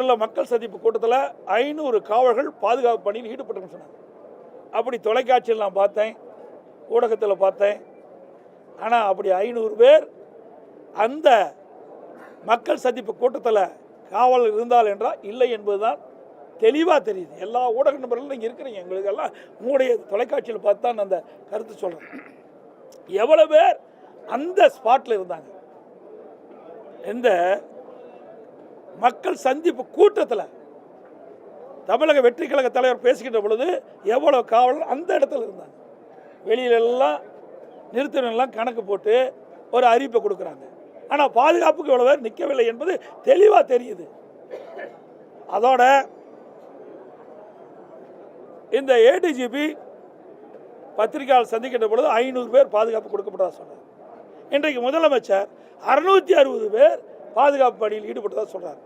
உள்ள மக்கள் சந்திப்பு கூட்டத்தில் ஐநூறு காவலர்கள் பாதுகாப்பு பணியில் ஈடுபட்டுன்னு சொன்னாங்க. அப்படி தொலைக்காட்சியில் நான் பார்த்தேன் ஊடகத்தில் பார்த்தேன். ஆனால் அப்படி ஐநூறு பேர் அந்த மக்கள் சந்திப்பு கூட்டத்தில் காவல் இருந்தால் என்றால் இல்லை என்பதுதான் தெளிவாக தெரியுது. எல்லா ஊடக நபர்களும் நீங்கள் இருக்கிறீங்க எங்களுக்கு எல்லாம் உங்களுடைய தொலைக்காட்சியில் பார்த்து தான் நான் அந்த கருத்து சொல்கிறேன் எவ்வளோ பேர் அந்த ஸ்பாட்டில் இருந்தாங்க. இந்த மக்கள் சந்திப்பு கூட்டத்தில் தமிழக வெற்றி கழக தலைவர் பேசுகின்ற பொழுது எவ்வளோ காவலர் அந்த இடத்துல இருந்தாங்க. வெளியிலெல்லாம் நிறுத்தினெல்லாம் கணக்கு போட்டு ஒரு அறிவிப்பை கொடுக்குறாங்க. ஆனால் பாதுகாப்புக்கு இவ்வளோ பேர் நிற்கவில்லை என்பது தெளிவாக தெரியுது. அதோட இந்த ஏடிஜிபி பத்திரிகையாளர் சந்திக்கின்ற பொழுது ஐநூறு பேர் பாதுகாப்பு கொடுக்கப்பட்டதாக சொன்னார். இன்றைக்கு முதலமைச்சர் அறுநூற்றி அறுபது பேர் பாதுகாப்பு பணியில் ஈடுபட்டதாக சொல்கிறார்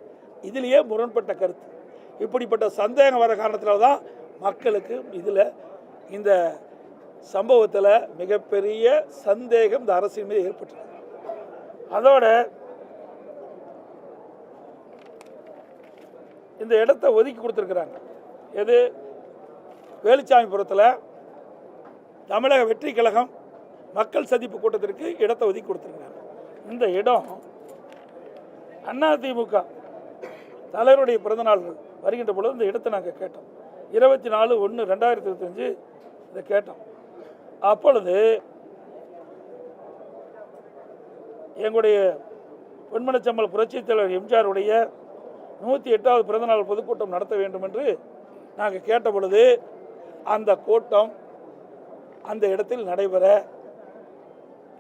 இதிலேயே முரண்பட்ட கருத்து. இப்படிப்பட்ட சந்தேகம் வர காரணத்தில் தான் மக்களுக்கு இதில் இந்த சம்பவத்தில் மிகப்பெரிய சந்தேகம் இந்த அரசின் மீது ஏற்பட்டது. அதோட இந்த இடத்த ஒதுக்கி கொடுத்துருக்குறாங்க. எது? வேலுச்சாமிபுரத்தில் தமிழக வெற்றி கழகம் மக்கள் சந்திப்பு கூட்டத்திற்கு இடத்தை ஒதுக்கி கொடுத்துருக்குறாங்க. இந்த இடம் அதிமுக தலைவருடைய பிறந்தநாள் வருகின்ற பொழுது இந்த இடத்தை நாங்கள் கேட்டோம். இருபத்தி நாலு ஒன்று ரெண்டாயிரத்தி இருபத்தஞ்சு இதை கேட்டோம். அப்பொழுது எங்களுடைய பொன்மனச்சம்பல் புரட்சித் தலைவர் எம்ஜிஆருடைய நூற்றி எட்டாவது பிறந்தநாள் பொதுக்கூட்டம் நடத்த வேண்டும் என்று நாங்கள் கேட்ட பொழுது அந்த கூட்டம் அந்த இடத்தில் நடைபெற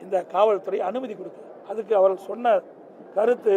இந்த காவல்துறை அனுமதி கொடுக்குது அதுக்கு அவர்கள் சொன்ன கருத்து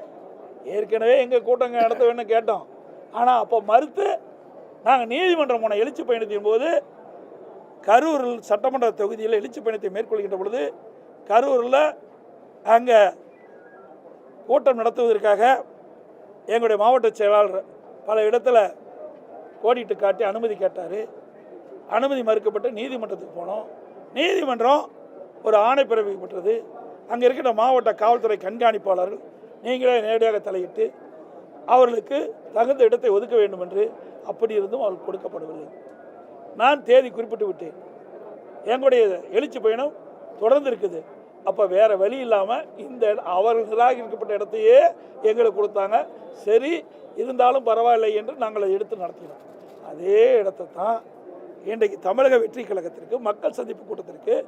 ஏற்கனவே எங்கள் கூட்டங்க நடத்த வேணும் கேட்டோம். ஆனால் அப்போ மறுத்து நாங்கள் நீதிமன்றம் போன எழுச்சி பயணத்தின் போது கரூரில் சட்டமன்ற தொகுதியில் எழுச்சி பயணத்தை மேற்கொள்கின்ற பொழுது கரூரில் அங்கே கூட்டம் நடத்துவதற்காக எங்களுடைய மாவட்ட செயலாளர் பல இடத்துல கோடிட்டு காட்டி அனுமதி கேட்டார். அனுமதி மறுக்கப்பட்டு நீதிமன்றத்துக்கு போனோம். நீதிமன்றம் ஒரு ஆணை பிறப்பிக்கப்பட்டது அங்கே இருக்கின்ற மாவட்ட காவல்துறை கண்காணிப்பாளர்கள் நீங்களே நேரடியாக தலையிட்டு அவர்களுக்கு தகுந்த இடத்தை ஒதுக்க வேண்டும் என்று அப்படி இருந்தும் அவர்களுக்கு கொடுக்கப்படவில்லை. நான் தேதி குறிப்பிட்டு விட்டேன். எங்களுடைய எழுச்சி பயணம் தொடர்ந்து இருக்குது. அப்போ வேறு வழி இல்லாமல் இந்த இட- அவர்கள் நிராகரிக்கப்பட்ட இடத்தையே எங்களுக்கு கொடுத்தாங்க. சரி இருந்தாலும் பரவாயில்லை என்று நாங்கள் அதை எடுத்து நடத்தினோம். அதே இடத்தை தான் இன்றைக்கு தமிழக வெற்றி கழகத்திற்கு மக்கள் சந்திப்பு கூட்டத்திற்கு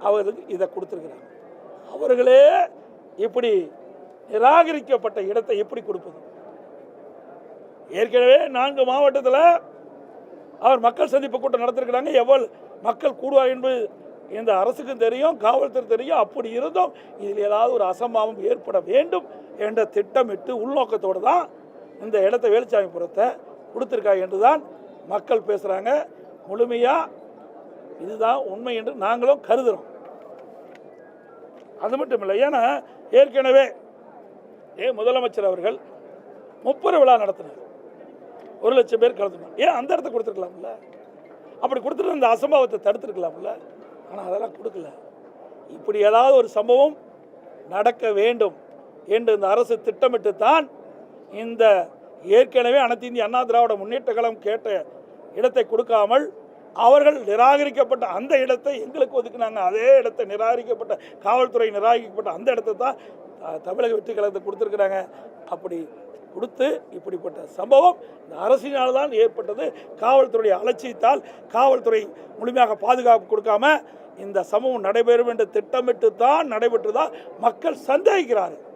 அவர்களுக்கு இதை கொடுத்துருக்குறாங்க. அவர்களே இப்படி நிராகரிக்கப்பட்ட இடத்தை எப்படி கொடுப்பது? ஏற்கனவே நான்கு மாவட்டத்தில் அவர் மக்கள் சந்திப்பு கூட்டம் நடத்திருக்கிறாங்க. எவ்வளவு மக்கள் கூடுவார் என்பது இந்த அரசுக்கும் தெரியும் காவல்துறை தெரியும். அப்படி இருந்தும் இதில் ஏதாவது ஒரு அசம்பாவம் ஏற்பட வேண்டும் என்ற திட்டமிட்டு உள்நோக்கத்தோடு தான் இந்த இடத்த வேலுச்சாமிபுரத்தை கொடுத்துருக்காங்க என்று தான் மக்கள் பேசுகிறாங்க முழுமையாக இதுதான் உண்மை என்று நாங்களும் கருதுகிறோம் அது மட்டும் இல்லை ஏன்னா ஏற்கனவே ஏ முதலமைச்சர் அவர்கள் முப்பது விழா நடத்தினார். ஒரு லட்சம் பேர் கலந்துனாங்க ஏன் அந்த இடத்த கொடுத்துருக்கலாம்ல? அப்படி கொடுத்துட்டு அந்த அசம்பாவத்தை தடுத்துருக்கலாம்ல? ஆனால் அதெல்லாம் கொடுக்கல. இப்படி ஏதாவது ஒரு சம்பவம் நடக்க வேண்டும் என்று இந்த அரசு திட்டமிட்டு தான் இந்த ஏற்கனவே அனைத்து இந்திய அண்ணா திராவிட முன்னேற்ற கழகம் கேட்ட இடத்தை கொடுக்காமல் அவர்கள் நிராகரிக்கப்பட்ட அந்த இடத்தை எங்களுக்கு ஒதுக்குனாங்க. அதே இடத்தை நிராகரிக்கப்பட்ட காவல்துறை நிராகரிக்கப்பட்ட அந்த இடத்தை தான் தமிழக வெற்றி கழகத்தை கொடுத்துருக்குறாங்க. அப்படி கொடுத்து இப்படிப்பட்ட சம்பவம் இந்த அரசினால் தான் ஏற்பட்டது. காவல்துறையுடைய அலட்சியத்தால் காவல்துறை முழுமையாக பாதுகாப்பு கொடுக்காம இந்த சம்பவம் நடைபெறும் என்று திட்டமிட்டு தான் நடைபெற்றதா மக்கள் சந்தேகிக்கிறார்கள்.